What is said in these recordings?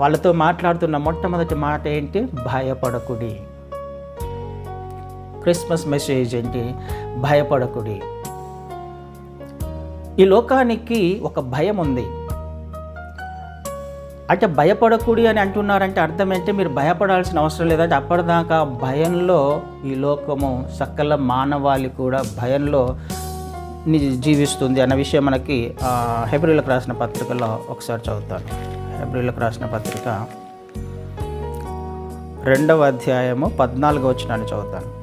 వాళ్ళతో మాట్లాడుతున్న మొట్టమొదటి మాట ఏంటి? భయపడకుడి. క్రిస్మస్ మెసేజ్ ఏంటి? భయపడకుడి. ఈ లోకానికి ఒక భయం ఉంది. అంటే భయపడకుడి అని అంటున్నారంటే అర్థం ఏంటి? మీరు భయపడాల్సిన అవసరం లేదంటే అప్పటిదాకా భయంలో ఈ లోకము సకల మానవాళి కూడా భయంలో ని- జీవిస్తుంది అన్న విషయం మనకి హెబ్రిలకు రాసిన పత్రికలో ఒకసారి చదువుతాను. హెబ్రిలకు రాసిన పత్రిక రెండవ అధ్యాయము పద్నాలుగు వచ్చినాన్ని చదువుతాను.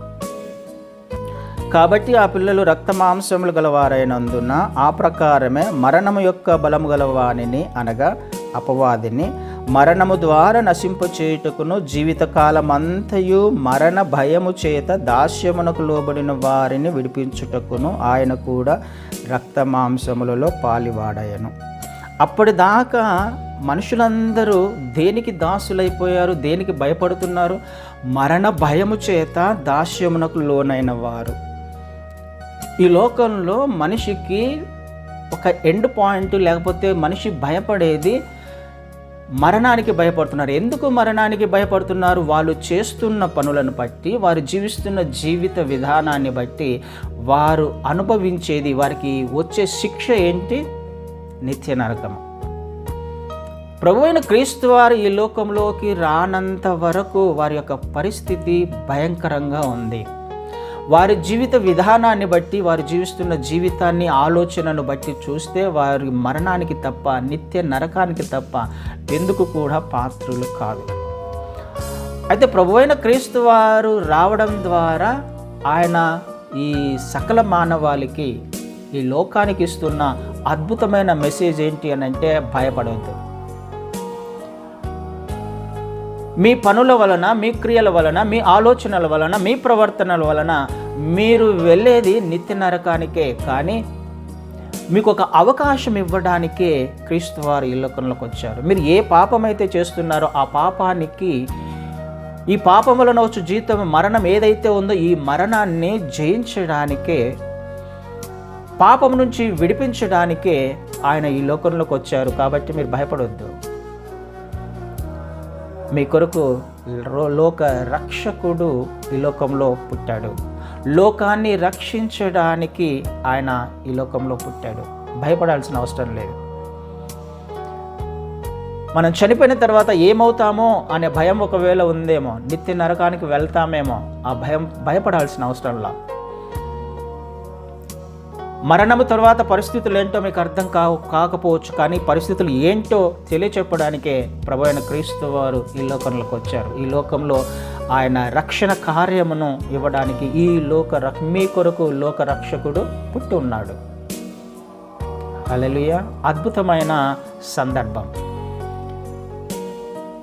కాబట్టి ఆ పిల్లలు రక్త మాంసములు గలవారైనందున ఆ ప్రకారమే మరణము యొక్క బలము గలవాణిని అనగా అపవాదిని మరణము ద్వారా నశింప చేయుటకును జీవితకాలమంతయు మరణ భయము చేత దాస్యమునకు లోబడిన వారిని విడిపించుటకును ఆయన కూడా రక్త మాంసములలో పాలివాడయను. అప్పటిదాకా మనుషులందరూ దేనికి దాసులైపోయారు దేనికి భయపడుతున్నారు? మరణ భయము చేత దాస్యమునకు లోనైన వారు. ఈ లోకంలో మనిషికి ఒక ఎండ్ పాయింట్ లేకపోతే మనిషి భయపడేది మరణానికి భయపడుతున్నారు. ఎందుకు మరణానికి భయపడుతున్నారు? వాళ్ళు చేస్తున్న పనులను బట్టి వారు జీవిస్తున్న జీవిత విధానాన్ని బట్టి వారు అనుభవించేది వారికి వచ్చే శిక్ష ఏంటి? నిత్య నరకం ప్రభు అయిన క్రీస్తు వారు ఈ లోకంలోకి రానంత వరకు వారి యొక్క పరిస్థితి భయంకరంగా ఉంది. వారి జీవిత విధానాన్ని బట్టి వారు జీవిస్తున్న జీవితాన్ని ఆలోచనను బట్టి చూస్తే వారి మరణానికి తప్ప నిత్య నరకానికి తప్ప ఎందుకు కూడా పాత్రులు కాదు. అయితే ప్రభువైన క్రీస్తు వారు రావడం ద్వారా ఆయన ఈ సకల మానవాళికి ఈ లోకానికి ఇస్తున్న అద్భుతమైన మెసేజ్ ఏంటి అని అంటే భయపడవద్దు. మీ పనుల వలన మీ క్రియల వలన మీ ఆలోచనల వలన మీ ప్రవర్తనల వలన మీరు వెళ్ళేది నిత్య నరకానికే. కానీ మీకు ఒక అవకాశం ఇవ్వడానికే క్రీస్తు వారు ఈ లోకంలోకి వచ్చారు. మీరు ఏ పాపం అయితే చేస్తున్నారో ఆ పాపానికి ఈ పాపం వలన వచ్చు జీవితం మరణం ఏదైతే ఉందో ఈ మరణాన్ని జయించడానికే పాపం నుంచి విడిపించడానికే ఆయన ఈ లోకంలోకి వచ్చారు. కాబట్టి మీరు భయపడొద్దు. మీ కొరకు రో- లోక రక్షకుడు ఈ లోకంలో పుట్టాడు. లోకాన్ని రక్షించడానికి ఆయన ఈ లోకంలో పుట్టాడు. భయపడాల్సిన అవసరం లేదు. మనం చనిపోయిన తర్వాత ఏమవుతామో అనే భయం ఒకవేళ ఉందేమో నిత్య నరకానికి వెళ్తామేమో ఆ భయం భయపడాల్సిన అవసరంలా. మరణము తర్వాత పరిస్థితులు ఏంటో మీకు అర్థం కా కాకపోవచ్చు కానీ పరిస్థితులు ఏంటో తెలియచెప్పడానికే ప్రభు అయిన క్రీస్తు వారు ఈ లోకంలోకి వచ్చారు. ఈ లోకంలో ఆయన రక్షణ కార్యమును ఇవ్వడానికి ఈ లోక రక్ మీ కొరకు లోక రక్షకుడు పుట్టి ఉన్నాడు. అద్భుతమైన సందర్భం.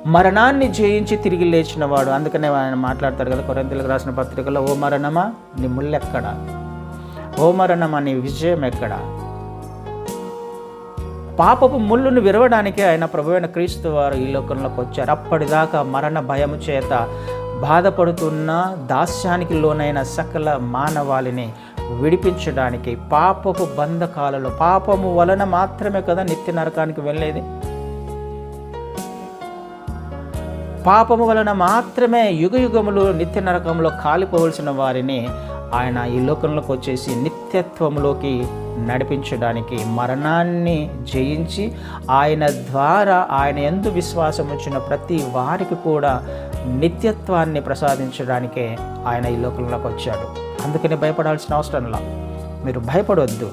మరణాన్ని జయించి తిరిగి లేచినవాడు అందుకనే ఆయన మాట్లాడతాడు కదా కొరంతలకు రాసిన పత్రికలో ఓ మరణమా నీ ముళ్ళెక్కడా? ఓ అనే విజయం ఎక్కడ? పాపపు ముళ్ళును విరవడానికే ఆయన ప్రభువైన క్రీస్తు వారు ఈ లోకంలోకి వచ్చారు. అప్పటిదాకా మరణ భయము చేత బాధపడుతున్న దాస్యానికి లోనైన సకల మానవాళిని విడిపించడానికి పాపపు బంధకాలలో పాపము వలన మాత్రమే కదా నిత్య నరకానికి వెళ్ళేది? పాపము వలన మాత్రమే యుగ యుగములు నిత్య నరకంలో కాలిపోవలసిన వారిని ఆయన ఈ లోకంలోకి వచ్చేసి నిత్యత్వంలోకి నడిపించడానికి మరణాన్ని జయించి ఆయన ద్వారా ఆయన ఎందు విశ్వాసం వచ్చిన ప్రతి వారికి కూడా నిత్యత్వాన్ని ప్రసాదించడానికే ఆయన ఈ లోకంలోకి వచ్చాడు. అందుకని భయపడాల్సిన అవసరంలా మీరు భయపడవద్దు